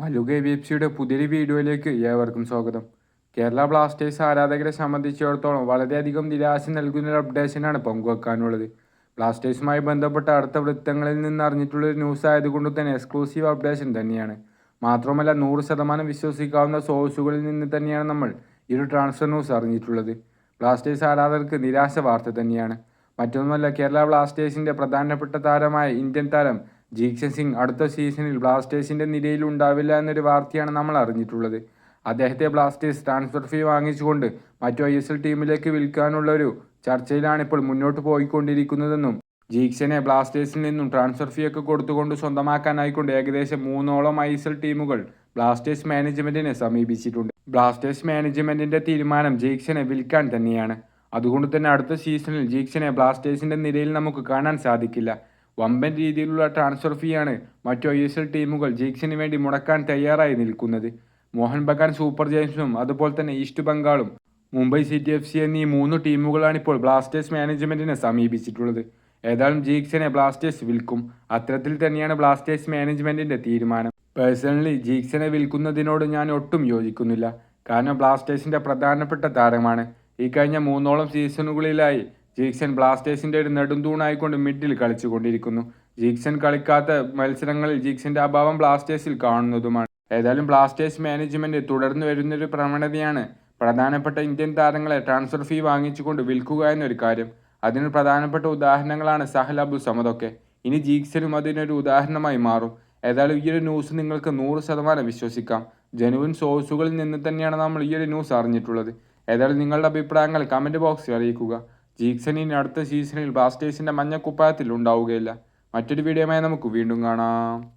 മലുഗ V F സിയുടെ പുതിയൊരു വീഡിയോയിലേക്ക് ഏവർക്കും സ്വാഗതം. കേരള ബ്ലാസ്റ്റേഴ്സ് ആരാധകരെ സംബന്ധിച്ചിടത്തോളം വളരെയധികം നിരാശ നൽകുന്ന ഒരു അപ്ഡേഷനാണ് പങ്കുവെക്കാനുള്ളത്. ബ്ലാസ്റ്റേഴ്സുമായി ബന്ധപ്പെട്ട അടുത്ത വൃത്തങ്ങളിൽ നിന്ന് അറിഞ്ഞിട്ടുള്ള ഒരു ന്യൂസ് ആയതുകൊണ്ട് തന്നെ എക്സ്ക്ലൂസീവ് അപ്ഡേഷൻ തന്നെയാണ്. മാത്രമല്ല നൂറ് ശതമാനം വിശ്വസിക്കാവുന്ന സോഴ്സുകളിൽ നിന്ന് തന്നെയാണ് നമ്മൾ ഈ ഒരു ട്രാൻസ്ഫർ ന്യൂസ് അറിഞ്ഞിട്ടുള്ളത്. ബ്ലാസ്റ്റേഴ്സ് ആരാധകർക്ക് നിരാശ വാർത്ത തന്നെയാണ്. മറ്റൊന്നുമല്ല കേരള ബ്ലാസ്റ്റേഴ്സിന്റെ പ്രധാനപ്പെട്ട താരമായ ഇന്ത്യൻ താരം ജീക്ഷൻ സിംഗ് അടുത്ത സീസണിൽ ബ്ലാസ്റ്റേഴ്സിന്റെ നിരയിൽ ഉണ്ടാവില്ല എന്നൊരു വാർത്തയാണ് നമ്മൾ അറിഞ്ഞിട്ടുള്ളത്. അദ്ദേഹത്തെ ബ്ലാസ്റ്റേഴ്സ് ട്രാൻസ്ഫർ ഫീ വാങ്ങിച്ചുകൊണ്ട് മറ്റു ഐ എസ് എൽ ടീമിലേക്ക് വിൽക്കാനുള്ള ഒരു ചർച്ചയിലാണ് ഇപ്പോൾ മുന്നോട്ട് പോയിക്കൊണ്ടിരിക്കുന്നതെന്നും ജീക്സനെ ബ്ലാസ്റ്റേഴ്സിൽ നിന്നും ട്രാൻസ്ഫർ ഫീ ഒക്കെ കൊടുത്തുകൊണ്ട് സ്വന്തമാക്കാനായിക്കൊണ്ട് ഏകദേശം മൂന്നോളം ഐ എസ് എൽ ടീമുകൾ ബ്ലാസ്റ്റേഴ്സ് മാനേജ്മെന്റിനെ സമീപിച്ചിട്ടുണ്ട്. ബ്ലാസ്റ്റേഴ്സ് മാനേജ്മെന്റിന്റെ തീരുമാനം ജീക്സനെ വിൽക്കാൻ തന്നെയാണ്. അതുകൊണ്ട് തന്നെ അടുത്ത സീസണിൽ ജീക്സനെ ബ്ലാസ്റ്റേഴ്സിന്റെ നിരയിൽ നമുക്ക് കാണാൻ സാധിക്കില്ല. വമ്പൻ രീതിയിലുള്ള ട്രാൻസ്ഫർ ഫീയാണ് മറ്റു ഐ എസ് എൽ ടീമുകൾ ജീക്സിന് വേണ്ടി മുടക്കാൻ തയ്യാറായി നിൽക്കുന്നത്. മോഹൻ ബഗാൻ സൂപ്പർ ജയൻസും അതുപോലെ തന്നെ ഈസ്റ്റ് ബംഗാളും മുംബൈ സിറ്റി എഫ് സി എന്നീ മൂന്ന് ടീമുകളാണ് ഇപ്പോൾ ബ്ലാസ്റ്റേഴ്സ് മാനേജ്മെന്റിനെ സമീപിച്ചിട്ടുള്ളത്. ഏതായാലും ജീക്സിനെ ബ്ലാസ്റ്റേഴ്സ് വിൽക്കും. അത്തരത്തിൽ തന്നെയാണ് ബ്ലാസ്റ്റേഴ്സ് മാനേജ്മെന്റിന്റെ തീരുമാനം. പേഴ്സണലി ജീക്സിനെ വിൽക്കുന്നതിനോട് ഞാൻ ഒട്ടും യോജിക്കുന്നില്ല. കാരണം ബ്ലാസ്റ്റേഴ്സിന്റെ പ്രധാനപ്പെട്ട താരമാണ്. ഈ കഴിഞ്ഞ മൂന്നോളം സീസണുകളിലായി ജീക്സൺ ബ്ലാസ്റ്റേഴ്സിന്റെ ഒരു നെടുന്തൂണായിക്കൊണ്ട് മിഡിൽ കളിച്ചുകൊണ്ടിരിക്കുന്നു. ജീക്സൻ കളിക്കാത്ത മത്സരങ്ങളിൽ ജീക്സന്റെ അഭാവം ബ്ലാസ്റ്റേഴ്സിൽ കാണുന്നതുമാണ്. ഏതായാലും ബ്ലാസ്റ്റേഴ്സ് മാനേജ്മെന്റ് തുടർന്ന് വരുന്നൊരു പ്രവണതയാണ്. പ്രധാനപ്പെട്ട ഇന്ത്യൻ താരങ്ങളെ ട്രാൻസ്ഫർ ഫീ വാങ്ങിച്ചുകൊണ്ട് വിൽക്കുക എന്നൊരു കാര്യം. അതിന് പ്രധാനപ്പെട്ട ഉദാഹരണങ്ങളാണ് സഹൽ അബു സമദൊക്കെ. ഇനി ജീക്സനും അതിനൊരു ഉദാഹരണമായി മാറും. ഏതായാലും ഈ ഒരു ന്യൂസ് നിങ്ങൾക്ക് നൂറ് ശതമാനം വിശ്വസിക്കാം. ജനുവിൻ സോഴ്സുകളിൽ നിന്ന് തന്നെയാണ് നമ്മൾ ഈ ഒരു ന്യൂസ് അറിഞ്ഞിട്ടുള്ളത്. ഏതായാലും നിങ്ങളുടെ അഭിപ്രായങ്ങൾ കമന്റ് ബോക്സിൽ അറിയിക്കുക. ജീക്സൺ ഇനി അടുത്ത സീസണിൽ ബ്ലാസ്റ്റേഴ്സിന്റെ മഞ്ഞക്കുപ്പായത്തിൽ ഉണ്ടാവുകയില്ല. മറ്റൊരു വീഡിയോയുമായി നമുക്ക് വീണ്ടും കാണാം.